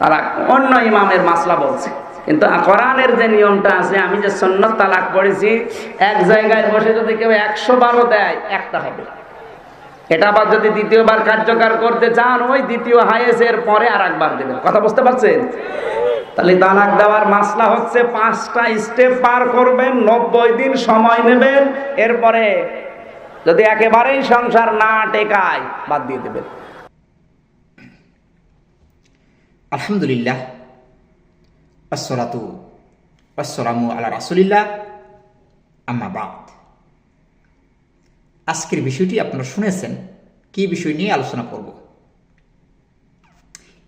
তালাক, অন্য ইমামের মাসলা বলছে। কিন্তু কোরআনের যে নিয়মটা আছে, আমি যে সন্ন্যত তালাক পড়েছি এক জায়গায় বসে যদি কেউ একশো বারো দেয়, একটা হবে। এটা আবার যদি দ্বিতীয়বার কার্যকর করতে চান, ওই দ্বিতীয় হায়েসের পরে আর একবার দেবেন। কথা বুঝতে পারছেন? তাহলে তালাক দেওয়ার মাসলা হচ্ছে পাঁচটা স্টেপ পার করবেন, নব্বই দিন সময় নেবেন, এরপরে যদি একেবারেই সংসার না টেকায়, বাদ দিয়ে দেবেন। আলহামদুলিল্লাহ, আসসালাতু আসসালামু আলা রাসুলিল্লাহ, আম্মা বাদ। আজকের বিষয়টি আপনারা শুনেছেন, কি বিষয় নিয়ে আলোচনা করব?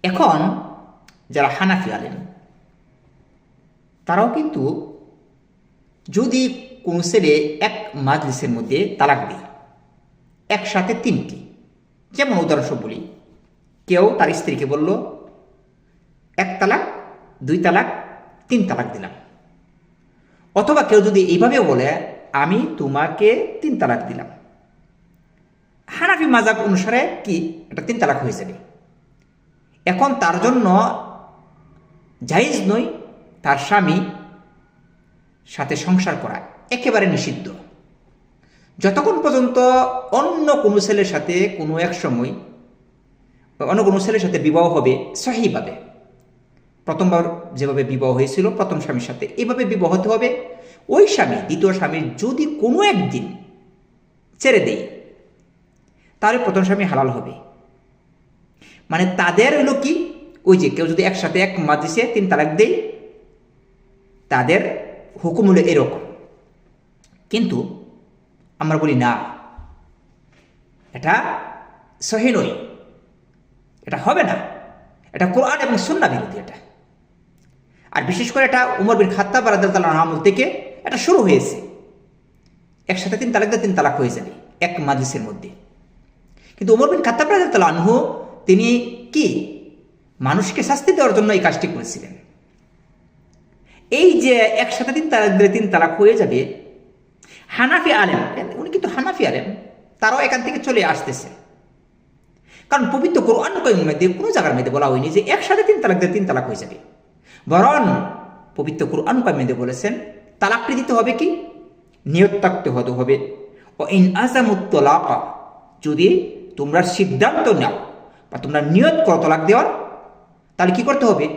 এখন যারা হানাফি আলেন তারাও কিন্তু যদি কোনো ছেলে এক মাজলিসের মধ্যে তালাক দেয়, একসাথে তিনটি, যেমন উদাহরণস্বরূপ বলি, কেউ তার স্ত্রীকে বলল এক তালাক, দুই তালাক, তিন তালাক দিলাম। অথবা কেউ যদি এইভাবেও বলে, আমি তোমাকে তিন তালাক দিলাম। হানাফি মাজাব অনুসারে কি? এটা তিন তালাক হয়ে যাবে। এখন তার জন্য জায়েজ নয়, তার স্বামী সাথে সংসার করা একেবারে নিষিদ্ধ। যতক্ষণ পর্যন্ত অন্য কোনো ছেলের সাথে কোনো এক সময় অন্য কোনো ছেলের সাথে বিবাহ হবে, সহিভাবে। প্রথমবার যেভাবে বিবাহ হয়েছিল, প্রথম স্বামীর সাথে এভাবে বিবাহ হতে হবে। ওই স্বামী, দ্বিতীয় স্বামীর যদি কোনো একদিন ছেড়ে দেয়, তাহলে প্রথম স্বামী হালাল হবে। মানে তাদের হলো কি? ওই যে কেউ যদি একসাথে এক মাদিসে তিন তালাক দেয়, তাদের হুকুম হলো এরকম। কিন্তু আমরা বলি না, এটা সহি নয়, এটা হবে না। এটা কোরআন এবং সুন্না বিরোধী এটা। আর বিশেষ করে এটা উমর বিন খাত্তা বারাদাল আমল থেকে এটা শুরু হয়েছে। একসাথে তিন তালাক তিন তালাক হয়ে যাবে, এক মাজলিসের মধ্যে। কিন্তু উমর বিন খাত্তা বারাদাল আনহু, তিনি কি? মানুষকে শাস্তি দেওয়ার জন্য এই কাজটি করেছিলেন। এই যে একসাথে তিন তালাক দিলে তিন তালাক হয়ে যাবে, হানাফি আলেম, উনি কিন্তু হানাফি আলেম, তারাও এখান থেকে চলে আসতেছে। কারণ পবিত্র কোরআন মধ্যে কোনো জায়গার মধ্যে বলা হয়নি যে একসাথে তিন তালাক দিয়ে তিন তালাক হয়ে যাবে। বরং পবিত্র কোরআন মধ্যে বলেছেন, তালাকটি দিতে হবে কি? নিয়ত থাকতে হতে হবে। ও ইন আজামুত্তলাকা যদি তোমরা সিদ্ধান্ত নাও বা তোমরা নিয়ত করো তালাক দেওয়ার, তাহলে কি করতে হবে?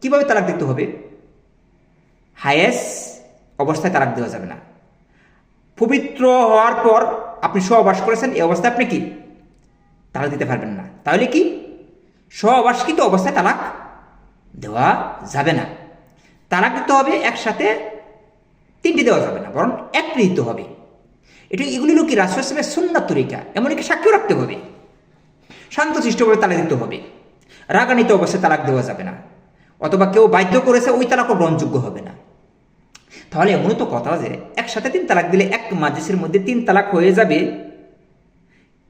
কীভাবে তালাক দিতে হবে? হায়েস অবস্থায় তালাক দেওয়া যাবে না। পবিত্র হওয়ার পর আপনি সহবাস করেছেন, এই অবস্থায় আপনি কি? তালাক দিতে পারবেন না। তাহলে কি? সহবাসকৃত অবস্থায় তালাক দেওয়া যাবে না। তালাক দিতে হবে, একসাথে তিনটি দেওয়া যাবে না, বরং একটি দিতে হবে। এটা এগুলি হলো কি রাসুলের সুন্নাত তরিকা? এমনকি সাক্ষী রাখতে হবে। শান্তশিষ্টভাবে তালা দিতে হবে। রাগান্বিত অবস্থায় তালাক দেওয়া যাবে না। অথবা কেউ বাধ্য করেছে ওই তালাকও গ্রহণযোগ্য হবে না। তাহলে এমন তো কথা যে একসাথে তিন তালাক দিলে এক মাজলিসের মধ্যে তিন তালাক হয়ে যাবে।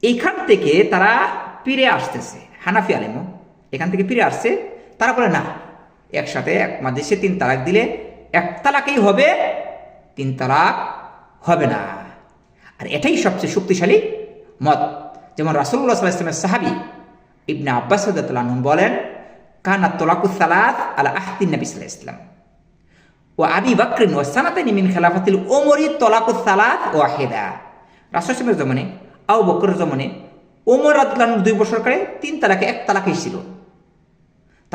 এইখান থেকে তারা ফিরে আসতেছে, হানাফি আলেমও। এখান থেকে ফিরে আসছে তারা বলে, না, একসাথে এক মাজলিসে তিন তালাক দিলে এক তালাকেই হবে, তিন তালাক হবে না। আর এটাই সবচেয়ে শক্তিশালী মত। যেমন রাসুল্লাহ সাল্লাহ ইসলামের সাহাবি ইবনে আব্বাস আনহু বলেন, কানা তোলাকুসালাত আলা আহদিন নবী সাল্লাহ ইসলাম ও আবি বাকরিন ও সানাতানি মিন খেলাফাতিল ওমরি তলাকুস সালাত ও আহেদা রাসুলের জমানে আউ বকর জমানে ওমর আদলান দুই বছর করে তিন তালাকে এক তালাকেই ছিল।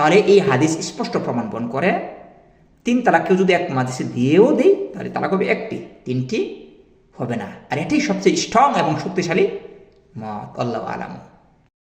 তাহলে এই হাদিস স্পষ্ট প্রমাণ বন করে, তিন তালাক কেউ যদি এক মাদিসে দিয়েও দেয় তাহলে তালাক হবে একটি, তিনটি হবে না। আর এটাই সবচেয়ে স্ট্রং এবং শক্তিশালী মত। আল্লাহ আলাম।